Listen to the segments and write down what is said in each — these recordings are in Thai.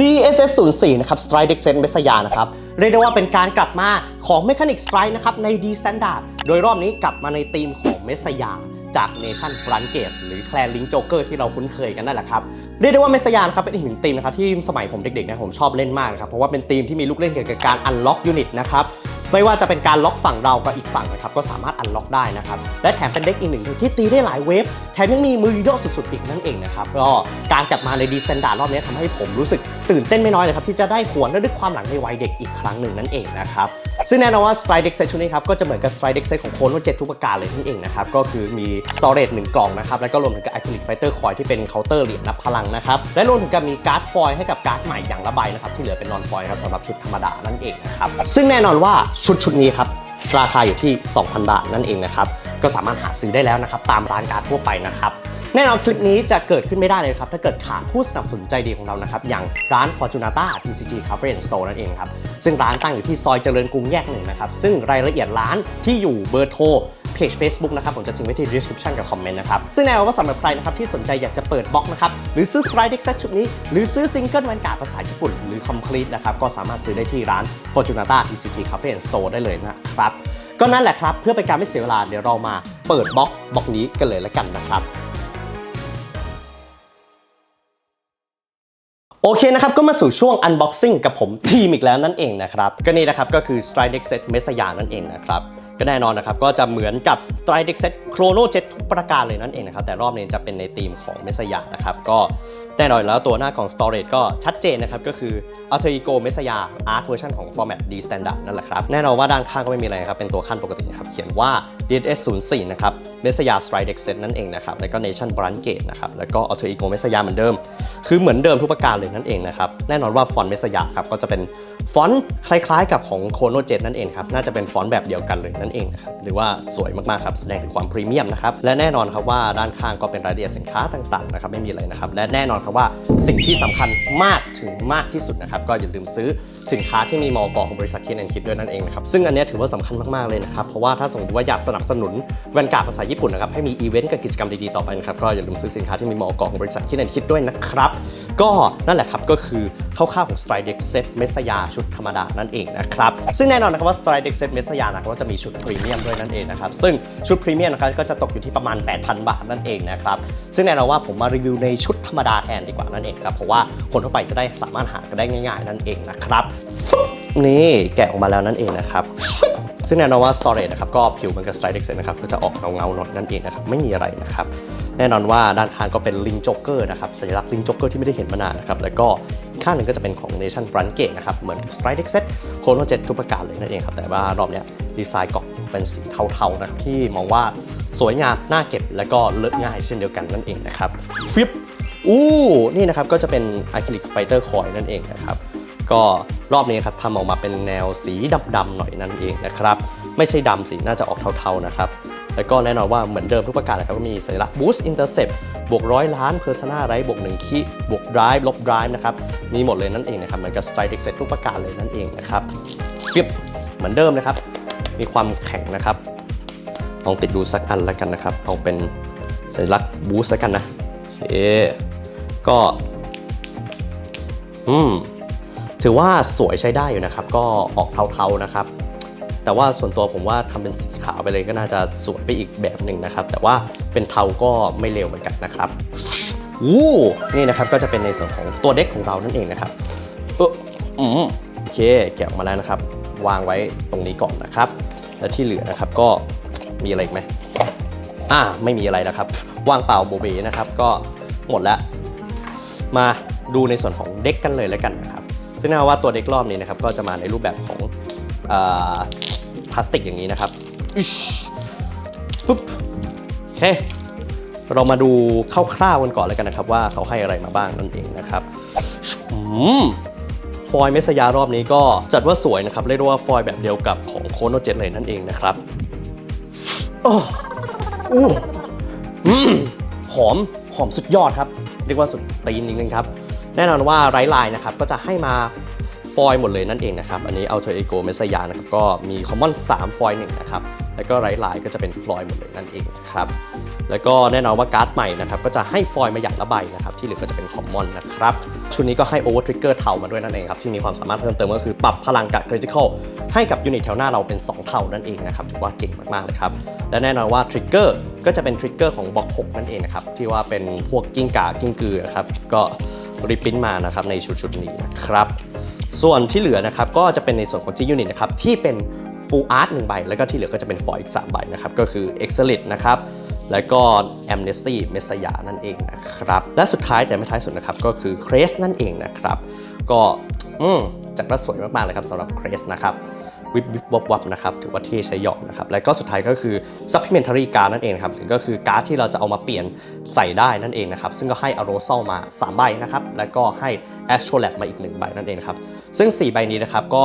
DSS 0 4นะครับ Strike Descent เมสยานะครับ เรียกได้ว่าเป็นการกลับมาของ Mechanic Strike นะครับ ใน D Standard โดยรอบนี้กลับมาในธีมของเมสยาจาก Nation b r u n g a t e หรือ Clan Link Joker ที่เราคุ้นเคยกันนั่นแหละครับ เรียกได้ว่าเมสยานะครับเป็นอีกหนึ่งธีมนะครับที่สมัยผมเด็กๆนะผมชอบเล่นมากนะครับ เพราะว่าเป็นธีมที่มีลูกเล่นเกี่ยวกับการ unlock unit นะครับไม่ว่าจะเป็นการล็อกฝั่งเรากับอีกฝั่งนะครับก็สามารถอันล็อกได้นะครับและแถมเป็นเด็กอีกหนึ่งที่ตีได้หลายเวฟแถมยังมีมือยอดสุดๆอีกนั่นเองนะครับก็การกลับมาในดีสแตนดาร์ดรอบนี้ทำให้ผมรู้สึกตื่นเต้นไม่น้อยเลยครับที่จะได้หวนและดึกความหลังในวัยเด็กอีกครั้งหนึ่งนั่นเองนะครับซึ่งแน่นอนว่า Strike Deck Set ชุดนี้ครับก็จะเหมือนกับ Strike Deck Set ของโคโนเจ็ดทุกประการเลยนั่นเองนะครับก็คือมี storage 1กล่องนะครับแล้วก็รวมถึงกับ Acrylic Fighter Coil ที่เป็นเคาน์เตอร์เหรียญนับพลังนะครับและรวมถึงกับมีการ์ดฟอยล์ให้กับการ์ดใหม่อย่างละใบนะครับที่เหลือเป็นนอนฟอยล์ครับสำหรับชุดธรรมดานั่นเองนะครับซึ่งแน่นอนว่าชุดชุดนี้ครับราคาอยู่ที่ 2,000 บาทนั่นเองนะครับ ก็สามารถหาซื้อได้แล้วนะครับ ตามร้านการ์ดทั่วไปนะครับ แน่นอนคลิปนี้จะเกิดขึ้นไม่ได้เลยครับ ถ้าเกิดขาดผู้สนับสนุนใจดีของเรานะครับ อย่างร้าน Fortunata TCG Cafe and Store นั่นเองครับ ซึ่งร้านตั้งอยู่ที่ซอยเจริญกรุงแยกหนึ่งนะครับ ซึ่งรายละเอียดร้านที่อยู่เบอร์โทร เพจ Facebook นะครับผมจะทิ้งไว้ที่ description กับคอมเมนต์นะครับซึ่งแน่ว่าสำหรับใครนะครับที่สนใจอยากจะเปิดบล็อกนะครับหรือซื้อ Strike Deck Set ชุดนี้ หรือซื้อซิงเกิลแวนการ์ดภาษาญี่ปุ่น หรือ Complete นะครับก็สามารถซื้อได้ที่ร้าน Fortunata TCG Cafe and Store ได้เลยนะครับก็นั่นแหละครับเพื่อเป็นการไม่เสียเวลาเดี๋ยวเรามาเปิดบล็อกบล็อกนี้กันเลยละกันนะครับโอเคนะครับ ก็มาสู่ช่วง unboxing กับผมทีมอีกแล้วนั่นเองนะครับ ก็นี่นะครับ ก็คือ Strike Deck Set Messiah นั่นเองนะครับ ก็แน่นอนนะครับ ก็จะเหมือนกับ Strike Deck Set Chrono Jet ทุกประการเลยนั่นเองนะครับ แต่รอบนี้จะเป็นในธีมของ Messiah นะครับ ก็แน่นอนแล้วตัวหน้าของ Storage ก็ชัดเจนนะครับ ก็คือ Alter Ego Messiah Art Version ของ Format D Standard นั่นแหละครับ แน่นอนว่าด้านข้างก็ไม่มีอะไรครับ เป็นตัวขั้นปกตินะครับ เขียนว่า DSS 0 4นะครับ Messiah Strike Deck Set นั่นเองนะครับ แล้วก็ Nation b r u n g a t e นะครับ แล้วก็ Alter Ego Messiah เหมือนเดิม คือเหมือนเดิมทุกประการเลยนั่นเองนะครับ แน่นอนว่าฟอนต์เมสยาครับก็จะเป็นฟอนต์คล้ายๆ กับของโคโนเจนั่นเองครับน่าจะเป็นฟอนต์แบบเดียวกันเลยนั่นเองนะครับหรือว่าสวยมากๆครับแสดงถึงความพรีเมียมนะครับและแน่นอนครับว่าด้านข้างก็เป็นรายละเอียดสินค้าต่างๆนะครับไม่มีอะไรนะครับและแน่นอนครับว่าสิ่งที่สำคัญมากถึงมากที่สุดนะครับก็อย่าลืมซื้อสินค้าที่มีมอกของบริษัทคิดแอนคิดด้วยนั่นเองนะครับซึ่งอันนี้ถือว่าสำคัญมากๆเลยนะครับเพราะว่าถ้าสมมติว่าอยากสนับสนุนแวนการ์ดภาษาญี่ปุ่นนะครับให้มีอีเวนต์กับกิจกรรมดีๆต่อไปนะครับก็อย่าลืมซื้อสินค้าที่มีมอกของบริษัทคิดแอนคิดด้วยนะครับก็นั่นแหละครับก็คือคร่าวๆของ Stridex Set เมสยาชุดธรรมดานั่นเองนะครับ ซึ่งแน่นอนนะครับว่า Stridex Set เมสยานะครับก็จะมีชุดพรีเมียมด้วยนั่นเองนะครับ ซึ่งชุดพรีเมียมนะครับก็จะตกอยู่ที่ประมาณ 8,000 บาทนั่นเองนะครับ ซึ่งแน่นอนว่าผมมารีวิวในชุดธรรมดาแทนดีกว่านั่นเองครับ เพราะว่าคนทั่วไปจะได้สามารถหากันได้ง่าย ๆ นั่นเองนะครับ นี่แกะออกมาแล้วนั่นเองนะครับ ซึ่งแน่นอนว่า storage นะครับก็ผิวเหมือนกับ Strike Deck Set นะครับก็จะออกเงาเงาหน่อยนั่นเองนะครับไม่มีอะไรนะครับแน่นอนว่าด้านข้างก็เป็นลิงจ็อกเกอร์นะครับสัญลักษณ์ลิงจ็อกเกอร์ที่ไม่ได้เห็นมานานนะครับแล้วก็ข้างหนึ่งก็จะเป็นของ Nation b r u n g a t e นะครับเหมือน Strike Deck Set โคโนเจ็ทุกประการเลยนั่นเองครับแต่ว่ารอบเนี้ยดีไซน์กล่องเป็นสีเทาๆนะครับที่มองว่าสวยงามน่าเก็บแล้วก็เลอะง่ายเช่นเดียวกันนั่นเองนะครับฟิปอู้นี่นะครับก็จะเป็น Acrylic Fighter Coil นั่นเองนะครับ ก็รอบนี้ครับทำออกมาเป็นแนวสีดำๆหน่อยนั่นเองนะครับไม่ใช่ดำสีน่าจะออกเทาๆนะครับแล้วก็แน่นอนว่าเหมือนเดิมทุกประการนะครับก็มีสัญลักษณ์ Boost Intercept บวกร้อยล้าน Persona r i บวก1คิบวก Drive ลบ Drive นะครับมีหมดเลยนั่นเองนะครับเหมือนกับ Strike Deck Set ทุกประการเลยนั่นเองนะครับฟิบเหมือนเดิมนะครับ มีความแข็งนะครับลองติดดูสักอันแล้วกันนะครับ เอาเป็นสัญลักษณ์ Boost แล้วกันนะโอเคก็อืม ถือว่าสวยใช้ได้อยู่นะครับ ก็ออกเทาๆนะครับ แต่ว่าส่วนตัวผมว่าทำเป็นสีขาวไปเลยก็น่าจะสวยไปอีกแบบหนึ่งนะครับ แต่ว่าเป็นเทาก็ไม่เร็วเหมือนกันนะครับอู้นี่นะครับก็จะเป็นในส่วนของตัวเด็กของเรานั่นเองนะครับเอออืมโอเคแกะออกมาแล้วนะครับ วางไว้ตรงนี้ก่อนนะครับ และที่เหลือนะครับก็มีอะไรไหมอ่าไม่มีอะไรนะครับ วางเปล่าโบเบนะครับ ก็หมดแล้ว มาดูในส่วนของเด็กกันเลยแล้วกันนะครับ ซึ่งแน่นอนว่าตัวเด็กรอบนี้นะครับก็จะมาในรูปแบบของเออพลาสติกอย่างนี้นะครับอึชปุ๊บโอเคเรามาดูคร่าวๆกันก่อนแล้วกันนะครับว่าเขาให้อะไรมาบ้างนั่นเองนะครับอืมฟอยล์เมสยารอบนี้ก็จัดว่าสวยนะครับ เรียกได้ว่าฟอยล์แบบเดียวกับของโคโนเจ็เลยนั่นเองนะครับโอ้อู้อืมหอม หอมสุดยอดครับ เรียกว่าสุดตีนจริงๆครับ แน่นอนว่าไรลายนะครับก็จะให้มาฟอยล์หมดเลยนั่นเองนะครับ อันนี้ Alter Ego เมสยานะครับก็มีคอมมอน3ฟอยล์หนึ่งนะครับ แล้วก็ไรลายก็จะเป็นฟอยล์หมดเลยนั่นเองนะครับ แล้วก็แน่นอนว่าการ์ดใหม่นะครับก็จะให้ฟอยล์มาอย่างละใบนะครับ ที่เหลือก็จะเป็นคอมมอนนะครับ ชุดนี้ก็ให้ Over Trigger เกอร์เทามาด้วยนั่นเองครับ ที่มีความสามารถเพิ่มเติมก็คือปรับพลังกับ Critical ให้กับยูนิตแถวหน้าเราเป็น 2 เท่านั่นเองนะครับถือว่าเก่งมากๆเลยครับ และแน่นอนว่า Trigger ก็จะเป็น Trigger ของบล็อก6นั่นเองนะครับที่ว่าเป็นพวกกิ้งก่ากิ้งกือครับก็ รีพิ้นมานะครับในชุดชุดนี้นะครับ ส่วนที่เหลือนะครับก็จะเป็นในส่วนของ G Unit นะครับที่เป็น Full Art 1ใบ แล้วก็ที่เหลือก็จะเป็นฟอยล์อีก 3 ใบนะครับ ก็คือ e x c e l i t นะครับ แล้วก็ Amnesty เมสยานั่นเองนะครับ และสุดท้ายแต่ไม่ท้ายสุดนะครับ ก็คือ c r e s นั่นเองนะครับ ก็อืมจัดว่าสวยมากๆเลยครับสำหรับ c r e s นะครับ วิบวิบวับวับนะครับถือว่าเท่ใช้หยอกนะครับแล้วก็สุดท้ายก็คือ supplementary card นั่นเองครับหรือก็คือการ์ดที่เราจะเอามาเปลี่ยนใส่ได้นั่นเองนะครับซึ่งก็ให้ aerosol มา 3 ใบนะครับแล้วก็ให้ astrolab มาอีก 1 ใบนั่นเองครับซึ่ง 4 ใบนี้นะครับก็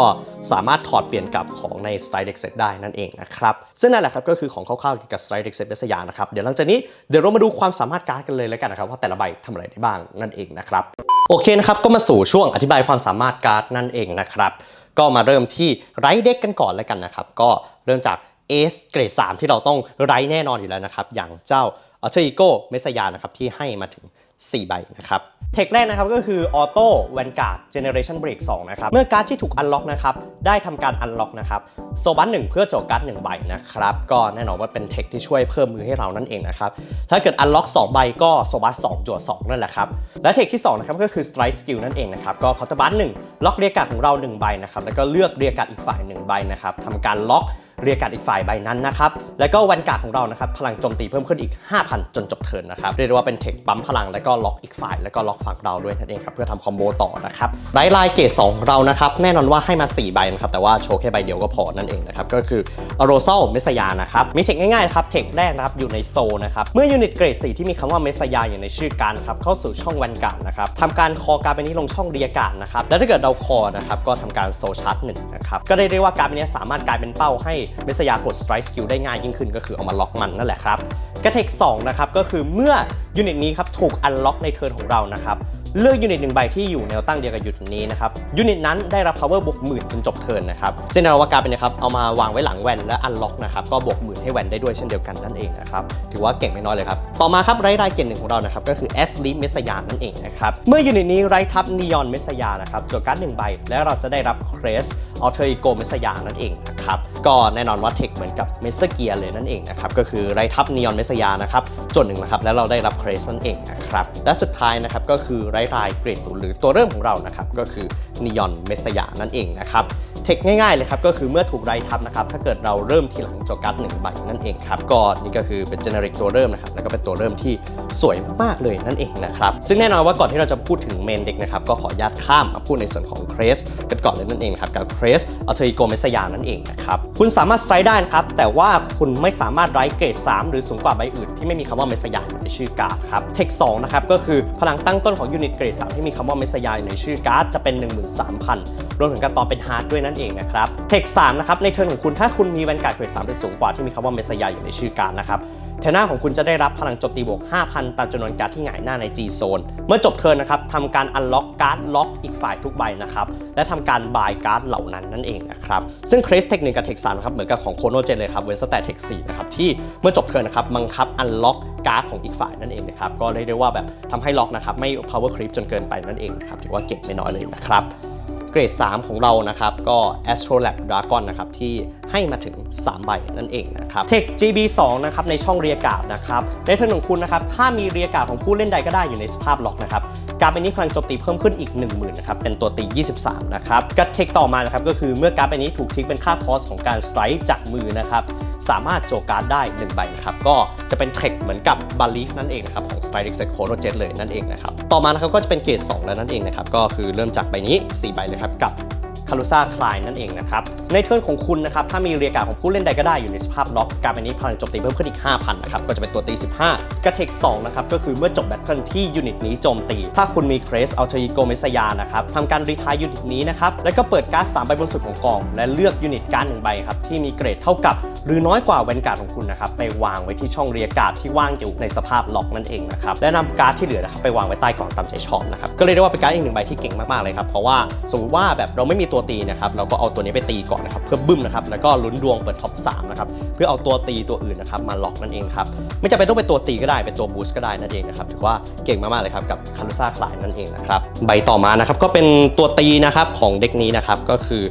สามารถถอดเปลี่ยนกับของใน Stride Set ได้นั่นเองนะครับซึ่งนั่นแหละครับก็คือของคร่าวๆเกี่ยวกับ Stride Set เบสยานะครับเดี๋ยวหลังจากนี้เดี๋ยวเรามาดูความสามารถการ์ดกันเลยแล้วกันนะครับว่าแต่ละใบทำอะไรได้บ้างนั่นเองนะครับ โอเคนะครับก็มาสู่ช่วงอธิบายความสามารถการ์ดนั่นเองนะครับ ก็มาเริ่มที่ไรเด็กกันก่อนแล้วกันนะครับ ก็เริ่มจากเอสเกรด3ที่เราต้องไรแน่นอนอยู่แล้วนะครับ อย่างเจ้าอัลเทอร์อีโก้เมสยานะครับที่ให้มาถึง 4 ใบนะครับเทคแรกนะครับก็คือออโต้แวนการ์ดเจเนเรชันเบรก2นะครับ เมื่อการ์ดที่ถูกอันล็อกนะครับ ได้ทำการอันล็อกนะครับโซบันหนึ่งเพื่อโจการ์ดหนึ่งใบนะครับ ก็แน่นอนว่าเป็นเทคที่ช่วยเพิ่มมือให้เรานั่นเองนะครับ ถ้าเกิดอันล็อก2ใบก็โซบัส2จั่ว2 นั่นแหละครับ และเทคที่ 2 นะครับก็คือ strike skill นั่นเองนะครับ ก็คอร์ตบัสหนึ่งล็อกเรียกการ์ดของเรา1ใบนะครับ แล้วก็เลือกเรียกการ์ดอีกฝ่าย1ใบนะครับทำการล็อก เรียกการอีกฝ่ายใบนั้นนะครับแล้วก็แวนการ์ดของเรานะครับพลังโจมตีเพิ่มขึ้นอีก 5,000 จนจบเทิร์นนะครับเรียกได้ว่าเป็นเทคปั๊มพลังแล้วก็ล็อกอีกฝ่ายแล้วก็ล็อกฝั่งเราด้วยนั่นเองครับเพื่อทำคอมโบต่อนะครับไลท์ไลน์เกรด2ของเรานะครับแน่นอนว่าให้มา 4 ใบนะครับแต่ว่าโชว์แค่ใบเดียวก็พอนั่นเองนะครับก็คืออโร s ซ l เมสยานะครับมีเทคง่ายๆนะครับเทคแรกนะครับอยู่ในโซนะครับเมื่อยูนิตเกรด4ที่มีคำว่าเมสยาอยู่ในชื่อการนะครับเข้าสู่ช่องแวนการ์ดนะครับทำการคอการ์ดใบนี้ลงช่องเรียกาดนะครับและถ้าเกิดเราคอนะครับก็ทำการโซชาร์จหนึ่งนะครับก็ได้เรียกว่าการ์ดใบนี้สามารถกลายเป็นเป้าให้เมสยากด strike skill ได้ง่ายยิ่งขึ้นก็คือเอามาล็อกมันนั่นแหละครับ กระเทค2นะครับก็คือเมื่อยูนิตนี้ครับถูกอันล็อกในเทิร์นของเรานะครับเลือกยูนิตหนึ่งใบที่อยู่แนวตั้งเดียวกับยูนิตนี้นะครับยูนิตนั้นได้รับ power บวกหมื่นจนจบเทิร์นนะครับซึ่งในอวกาศเป็นนะครับเอามาวางไว้หลังแวนและอันล็อกนะครับก็บวกหมื่นให้แวนได้ด้วยเช่นเดียวกันนั่นเองนะครับถือว่าเก่งไม่น้อยเลยครับต่อมาครับไร้รายเกณฑ์หนึ่งของเรานะครับก็คือ S l e e p เมสยานั่นเองนะครับเมื่อยูนิตนี้ไร้ทับนีออนเมสยานะครับจดการ์ดหนึ่งใบ และเราจะได้รับ Crest Alter Ego เมสยานั่นเองนะครับก็แน่นอนว่าเทคเหมือนกับเมสเกียเลยนั่นเองนะครับก็คือไรทับนีออนเมสยานะครับจดหนึ่งนะครับแล้วเราได้รับ Crest นั่นเองนะครับและสุดท้ายนะครับก็คือไรรายเกรดศูนย์หรือตัวเริ่มของเรานะครับก็คือนีออนเมสยานั่นเองนะครับเทคง่ายๆเลยครับก็คือเมื่อถูกไรทับนะครับถ้าเกิดเราเริ่มทีหลังจอการ์ดหนึ่งใบนั่นเองครับก็นี่ก็คือเป็นเจเนริกตัวเริ่มนะครับแล้วก็เป็นตัวเริ่มที่สวยมากเลยนั่นเองนะครับซึ่งแน่นอนว่าก่อนที่เราจะพูดถึงเมนเด็กนะครับก็ขออนุญาตข้ามมาพูดในส่วนของเครสกันก่อนเลยนั่นเองครับกับเครสอัลเทอริโกเมสยานั่นเองนะครับคุณสามารถสไตร์ได้นะครับแต่ว่าคุณไม่สามารถไรเกรด3 หรือสูงกว่าใบอื่นที่ไม่มีคำว่าเมสยาอยู่ในชื่อการ์ดครับเทค2นะครับก็คือพลังตั้งต้นของยูนิตเกรด3ที่มีคำว่าเมสยาอยู่ในชื่อการ์ดจะเป็น 13,000 รวมถึงการต่อเป็นฮาร์ดด้วยนั่นเองนะครับเทค3นะครับในเทิร์นของคุณถ้าคุณมีแวนการ์ดเกรด3หรือสูงกว่าที่มีคำว่าเมสยาอยู่ในชื่อการ์ดนะครับ เท้าของคุณจะได้รับพลังโจมตีบวก 5,000 ตามจำนวนการ์ดที่หงายหน้าใน G Zone เมื่อจบเทิร์นนะครับทำการอันล็อกการ์ดล็อกอีกฝ่ายทุกใบนะครับ และทำการบายการ์ดเหล่านั้นนั่นเองนะครับ ซึ่งเครสเทคหนึ่งกับเทคสามนครับเหมือนกับของโคโนเจนเลยครับเว้นสแตทเทคสี่นะครับที่เมื่อจบเทิร์นนะครับบังคับอันล็อกการ์ดของอีกฝ่ายนั่นเองนะครับก็เรียกได้ว่าแบบทำให้ล็อกนะครับไม่ power creep จนเกินไปนั่นเองนะครับถือว่าเก่งไม่น้อยเลยนะครับ เกรด 3 ของเรานะครับ ก็ Astrolab Dragon นะครับ ที่ให้มาถึง 3 ใบนั่นเองนะครับ Tech GB 2 นะครับ ในช่องเรียกกาดนะครับ ในเทิร์นของคุณนะครับ ถ้ามีเรียกกาดของผู้เล่นใดก็ได้อยู่ในสภาพล็อกนะครับ การ์ดใบนี้พลังโจมตีเพิ่มขึ้นอีก 10,000นะครับ เป็นตัวตี 23 นะครับ กับเทคต่อมานะครับ ก็คือเมื่อการ์ดใบนี้ถูกทิ้งเป็นค่าคอสของการสไตร์จากมือนะครับ สามารถโจการ์ดได้ 1 ใบนะครับ ก็จะเป็นเทคเหมือนกับบาลีฟนั่นเองนะครับ ของ s t r i k e Set c h r o n o Jet เลยนั่นเองนะครับ ต่อมานะครับก็จะเป็นเกรด2แล้วนั่นเองนะครับ ก็คือเริ่มจากใบนี้ 4 ใบเลยครับ กับคารุซ่าคลายนั่นเองนะครับ ในเทิร์นของคุณนะครับถ้ามีเรียการของผู้เล่นใดก็ได้อยู่ในสภาพล็อกการเป็นนี้พลังโจมตีเพิ่มขึ้นอีก 5,000นะครับก็จะเป็นตัวตี 15 กระเทค2นะครับก็คือเมื่อจบแบทเทิลที่ยูนิตนี้โจมตี ถ้าคุณมีเครสอัลเทอร์โกเมสยานะครับทำการรีทายยูนิตนี้นะครับแล้วก็เปิดการ์ด3ใบบนสุดของกอง และเลือกยูนิตการ์ดหนึ่งใบครับที่มีเกรดเท่ากับ หรือน้อยกว่าแวนการ์ดของคุณนะครับไปวางไว้ที่ช่องเรียการ์ดที่ว่างอยู่ในสภาพล็อกนั่นเองนะครับและนำการ์ดที่เหลือนะครับไปวางไว้ใต้กล่องตามใจชอบนะครับก็เลยได้ว่าเป็นการ์ดอีกหนึ่งใบที่เก่งมากๆเลยครับเพราะว่าสมมติว่าแบบเราไม่มีตัวตีนะครับเราก็เอาตัวนี้ไปตีก่อนนะครับเพื่อบึ้มนะครับแล้วก็ลุ้นดวงเปิดท็อป3นะครับเพื่อเอาตัวตีตัวอื่นนะครับมาล็อกนั่นเองครับไม่จำเป็นต้องเป็นตัวตีก็ได้เป็นตัวบูสต์ก็ได้นั่นเองนะครับถือว่าเก่งมากๆเลยครับกับคารุซ่าคลายนั่นเองนะครับใบต่อมานะครับก็เป็นตัวตีนะครับของเด็กนี้นะครับก็คือ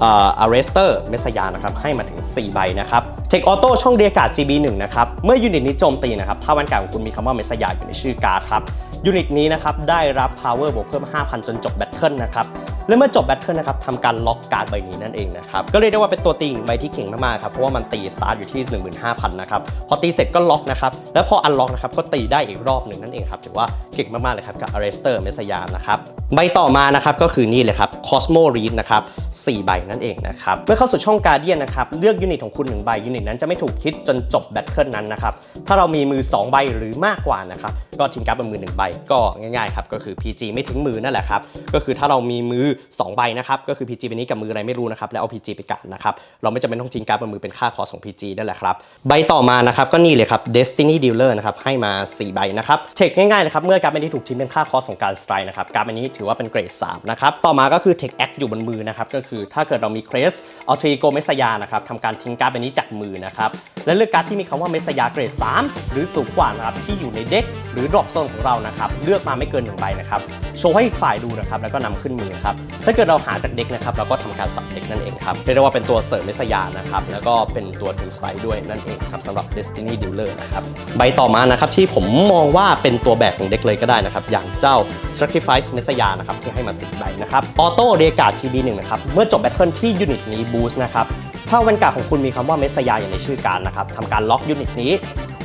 เอ่อ arrestor เมสยานะครับให้มาถึง 4 ใบนะครับ Tech Auto ช่องเรียกาด GB 1 นะครับเมื่อยูนิตนี้โจมตีนะครับถ้าวันการของคุณมีคำว่าเมสยาอยู่ในชื่อการ์ดครับยูนิตนี้นะครับได้รับ power บวกเพิ่ม 5,000 จนจบแบทเทิลนะครับ และเมื่อจบแบทเทิลนะครับทำการล็อกการ์ดใบนี้นั่นเองนะครับก็เรียกได้ว่าเป็นตัวตีอีกใบที่เก่งมากๆครับเพราะว่ามันตีสตาร์ทอยู่ที่ 15,000นะครับพอตีเสร็จก็ล็อกนะครับแล้วพออันล็อกนะครับก็ตีได้อีกรอบหนึ่งนั่นเองครับถือว่าเก่งมากๆเลยครับกับ Arrestor เมสยานะครับใบต่อมานะครับก็คือนี่เลยครับ Cosmo Reed นะครับ4ใบนั่นเองนะครับเมื่อเข้าสู่ช่อง Guardian นะครับเลือกยูนิตของคุณ1ใบยูนิตนั้นจะไม่ถูกคิดจนจบแบทเทิลนั้นนะครับถ้าเรามีมือ 2 ใบหรือมากกว่านะครับก็ทิ้งการ์ดบนมือ1ใบก็ง่ายๆครับก็คือ PG ไม่ทิ้งมือนั่นแหละครับก็คือถ้าเรามีมือ2ใบนะครับก็คือ PG เป็นนี้กับมืออะไรไม่รู้นะครับแล้วเอา PG ไปการนะครับเราไม่จำเป็นต้องทิ้งการ์ดบนมือเป็นค่าคอสของ PG นั่นแหละครับใบต่อมานะครับก็นี่เลยครับ Destiny Dealer นะครับให้มา 4 ใบนะครับเทคง่ายๆเลยครับเมื่อการ์ดเป็นที่ถูกทิ้งเป็นค่าคอสของการสไตร์นะครับการ์ดเป็นนี้ถือว่าเป็นเกรด3นะครับต่อมาก็คือ Tech Act อยู่บนมือนะครับก็คือถ้าเกิดเรามีเครสอัลเทโกเมสยานะครับทำการทิ้งการ์ดเป็นนี้จากมือนะครับและเลือกการ์ดที่มีคำว่าเมสยาเกรด 3 หรือสูงกว่านะครับที่อยู่ในเด็กหรือดรอปโซนของเรานะครับเลือกมาไม่เกินหนึ่งใบนะครับโชว์ให้อีกฝ่ายดูนะครับแล้วก็นำขึ้นมือครับถ้าเกิดเราหาจากเด็กนะครับเราก็ทำการสับเด็กนั่นเองครับเรียกได้ว่าเป็นตัวเสริมเมสยานะครับแล้วก็เป็นตัวถึงไซด์ด้วยนั่นเองครับสำหรับ Destiny Dealer นะครับใบต่อมานะครับที่ผมมองว่าเป็นตัวแบกของเด็กเลยก็ได้นะครับอย่างเจ้า Sacrifice เมสยานะครับที่ให้มา4ใบนะครับออโต้เรียกาด GB1 นะครับเมื่อจบแบทเทิลที่ยูนิตนี้บูสต์นะครับถ้าแวนการของคุณมีคำว่าเมสยาอย่างในชื่อการนะครับทำการล็อกยูนิตนี้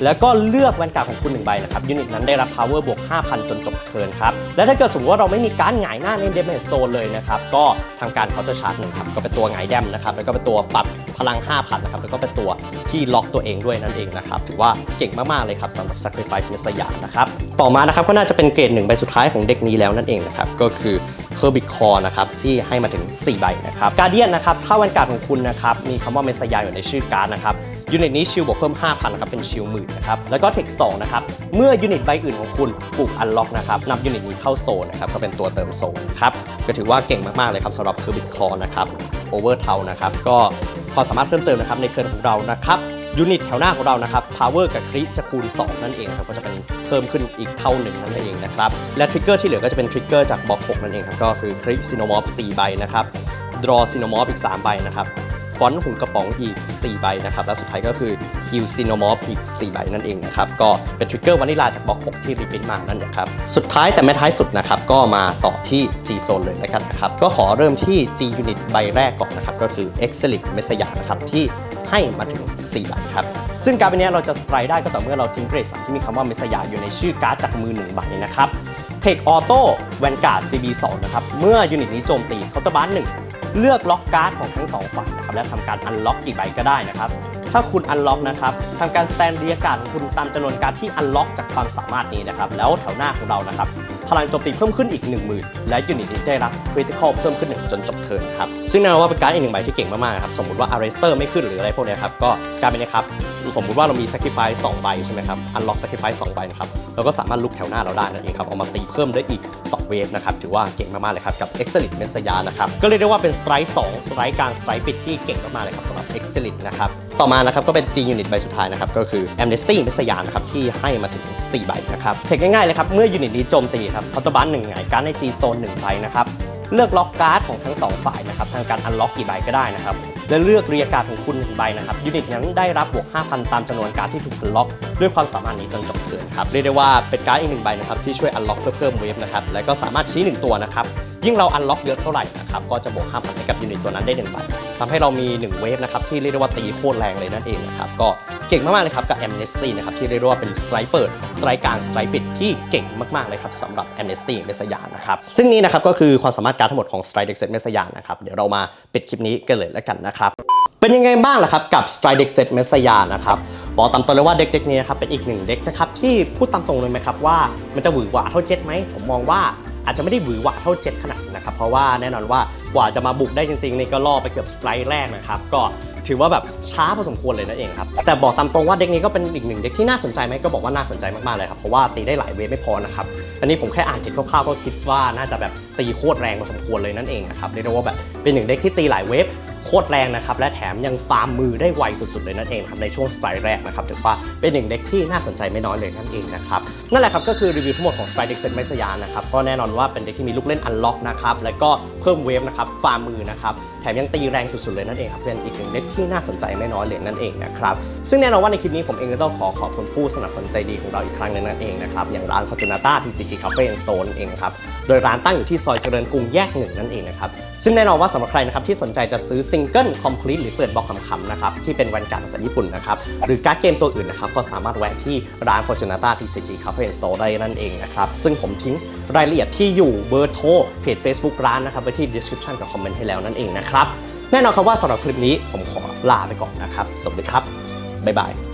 แล้วก็เลือกแว่นกาดของคุณหนึ่งใบนะครับยูนิตนั้นได้รับ power บวก 5,000 จนจบเทิร์นครับ และถ้าเกิดสมมติว่าเราไม่มีการหงายหน้าในเดมเมจโซนเลยนะครับ ก็ทำการเคาน์เตอร์ชาร์จหนึ่งครับ ก็เป็นตัวหงายแดมนะครับ แล้วก็เป็นตัวปัดพลัง 5,000 นะครับ แล้วก็เป็นตัวที่ล็อกตัวเองด้วยนั่นเองนะครับ ถือว่าเก่งมาก ๆ เลยครับสำหรับ Sacrifice เมสยานะครับ ต่อมานะครับก็น่าจะเป็นเกรดหนึ่งใบสุดท้ายของเด็กนี้แล้วนั่นเองนะครับ ก็คือ h e r b i c o r นะครับที่ให้มาถึง 4 ใบนะครับการเดียนนะครับถ้าแวนการ์ดของคุณนะครับมีคำว่าเมสยาอยู่ในชื่อการ์ดนะครับยูนิตนี้ชิลบวกเพิ่ม 5,000ครับเป็นชิลหมื่นนะครับแล้วก็เทค2นะครับเมื่อยูนิตใบอื่นของคุณปลูกอันล็อกนะครับนำยูนิตนี้เข้าโซนนะครับก็เป็นตัวเติมโซนครับก็ถือว่าเก่งมากๆเลยครับสำหรับ h e r b i t c l a w นะครับ Over t o w นะครับก็ความสามารถเพิ่มเติมนะครับในเทิร์ของเรานะครับยูนิตแถวหน้าของเรานะครับ power กับคริจะคูณ 2 นั่นเองครับก็จะเป็นเพิ่มขึ้นอีกเท่าหนึ่งนั่นเองนะครับ และทริกเกอร์ที่เหลือก็จะเป็นทริกเกอร์จากบล็อก 6 นั่นเองครับ ก็คือคริซิโนมอฟ4ใบนะครับ draw ซิโนมอฟอีก 3 ใบนะครับ ฟอนต์หุ่นกระป๋องอีก 4 ใบนะครับ และสุดท้ายก็คือฮิวซิโนมอฟอีก 4 ใบนั่นเองนะครับ ก็เป็นทริกเกอร์วานิลาจากบล็อก 6 ที่รีพินมานั่นเองครับ สุดท้ายแต่ไม่ท้ายสุดนะครับ ก็มาต่อที่ G Zone เลยแล้วกันนะครับ ก็ขอเริ่มที่ G Unit ใบแรกก่อนนะครับ ก็คือ e x c e l i t เมสยานะครับ ที่ให้มาถึง 4 ใบครับ ซึ่งการเป็นนี้เราจะสไตร์ได้ก็ต่อเมื่อเราทิ้งเกรดสามที่มีคำว่าเมสยาอยู่ในชื่อการ์ดจากมือ1ใบนะครับ Take Auto Vanguard GB2 นะครับเมื่อยูนิตนี้โจมตีเคาน์เตอร์บาร์หนึ่งเลือกล็อกการ์ดของทั้งสองฝ่ายนะครับและทำการอันล็อกกี่ใบก็ได้นะครับ ถ้าคุณอันล็อกนะครับทำการสแตนเรียการของคุณตามจำนวนการที่อันล็อกจากความสามารถนี้นะครับ แล้วแถวหน้าของเรานะครับ พลังโจมตีเพิ่มขึ้นอีก 10,000 และยูนิตนี้ได้รับ critical เพิ่มขึ้นหนึ่งจนจบเทิร์นครับ ซึ่งแน่นอนว่าเป็นการดอีกหนึ่งใบที่เก่งมากๆนะครับ สมมติว่า arrester ไม่ขึ้นหรืออะไรพวกนี้ครับ ก็การเป็นนะครับ สมมติว่าเรามี sacrifice 2ใบใช่ไหมครับ unlock sacrifice 2ใบนะครับ เราก็สามารถลุกแถวหน้าเราได้นั่นเองครับ เอามาตีเพิ่มได้อีก 2 เวฟนะครับถือว่าเก่งมากๆเลยครับกับ excellent เมสยานะครับก็เรียกได้ว่าเป็น strike 2 strike กลาง strike ปิดที่เก่งมากๆเลยครับสำหรับ excellent นะครับ ต่อมานะครับก็เป็น G unit ใบสุดท้ายนะครับก็คือ amnesty เมสยานะครับที่ให้มาถึง 4 ใบนะครับเทคง่ายๆเลยครับเมื่อยูนิตนี้โจมตีครับคอร์ตบันหนึ่งหงการใน G zone 1ใบนะครับเลือกล็อกการ์ดของทั้งสองฝ่ายนะครับทางการอันล็อกกี่ใบก็ได้นะครับ และเลือกเรียกการ์ดของคุณหนึ่งใบนะครับยูนิตนั้นได้รับบวก 5,000 ตามจำนวนการที่ถูกล็อก ด้วยความสามารถนี้จนจบเทิร์นครับเรียกได้ว่าเป็นการ์ดอีกหนึ่งใบนะครับที่ช่วยอันล็อกเพื่อเพิ่มเวฟนะครับและก็สามารถชี้หนึ่งตัวนะครับยิ่งเราอันล็อกเยอะเท่าไหร่นะครับก็จะบวก5,000ให้กับยูนิตตัวนั้นได้หนึ่งใบทำให้เรามีหนึ่งเวฟนะครับที่เรียกได้ว่าตีโคตรแรงเลยนั่นเองนะครับก็ เก่งมากๆเลยครับกับ Amnesty นะครับที่เรียกว่าเป็นสไตรเปิดสไตรกลางสไตรปิดที่เก่งมากๆเลยครับสำหรับ Amnesty เมสยานะครับซึ่งนี่นะครับก็คือความสามารถการทั้งหมดของ Strike Deck Set เมสยานะครับเดี๋ยวเรามาปิดคลิปนี้กันเลยแล้วกันนะครับเป็นยังไงบ้างล่ะครับกับ Strike Deck Set เมสยานะครับบอกตามตรงเลยว่าเด็กเด็กนี้นะครับเป็นอีกหนึ่งเด็กนะครับที่พูดตามตรงเลยไหมครับว่ามันจะหวือหวาเท่าเจ็ตไหมผมมองว่า อาจจะไม่ได้หวือหวาเท่าเจ็ตขนาดนะครับเพราะว่าแน่นอนว่ากว่าจะมาบุกได้จริงๆนี่ก็ล่อไปเกือบสไตร์แรกนะครับก็ถือว่าแบบช้าพอสมควรเลยนั่นเองครับ แต่บอกตามตรงว่าเด็กนี้ก็เป็นอีกหนึ่งเด็กที่น่าสนใจไหมก็บอกว่าน่าสนใจมากๆเลยครับ เพราะว่าตีได้หลายเวฟไม่พอนะครับ อันนี้ผมแค่อ่านเกตคร่าวๆก็คิดว่าน่าจะแบบตีโคตรแรงพอสมควรเลยนั่นเองนะครับเรียกได้ว่าแบบเป็นหนึ่งเด็กที่ตีหลายเวฟ โคตรแรงนะครับ และแถมยังฟาร์มมือได้ไวสุดๆเลยนั่นเองครับในช่วงสไตล์แรกนะครับถือว่าเป็นหนึ่งเด็กที่น่าสนใจไม่น้อยเลยนั่นเองนะครับนั่นแหละครับก็คือรีวิวทั้งหมดของสไตล์เด็กเซตไมสยานนะครับก็แน่นอนว่าเป็นเด็กที่มีลูกเล่นอันล็อกนะครับและก็เพิ่มเวฟนะครับฟาร์มมือนะครับ แถมยังตีแรงสุดๆเลยนั่นเองครับเป็นอีกหนึ่งเด็กที่น่าสนใจไม่น้อยเลยนั่นเองนะครับซึ่งแน่นอนว่าในคลิปนี้ผมเองก็ต้องขอขอบคุณผู้สนับสนุนใจดีของเราอีกครั้งนึงนั่นเองนะครับอย่างร้าน Fortunata TCG Cafe and Store นั่นเองครับโดยร้านตั้งอยู่ที่ซอยเจริญกรุงแยกหนึ่งนั่นเองนะครับซึ่งแน่นอนว่าสำหรับใครนะครับที่สนใจจะซื้อซิงเกิลคอมพลีทหรือเปิดบล็อกคำๆนะครับที่เป็นแวนการ์ดภาษาญี่ปุ่นนะครับหรือการ์ดเกมตัวอื่นนะครับก็สามารถแวะที่ร้าน Fortunata TCG Cafe and Store ได้นั่นเองนะครับซึ่งผมทิ้ง รายละเอียดที่อยู่เบอร์โทรเพจ Facebook ร้านนะครับไว้ที่ description กับคอมเมนต์ให้แล้วนั่นเองนะครับ แน่นอนครับว่าสำหรับคลิปนี้ผมขอลาไปก่อนนะครับ สวัสดีครับ บ๊ายบาย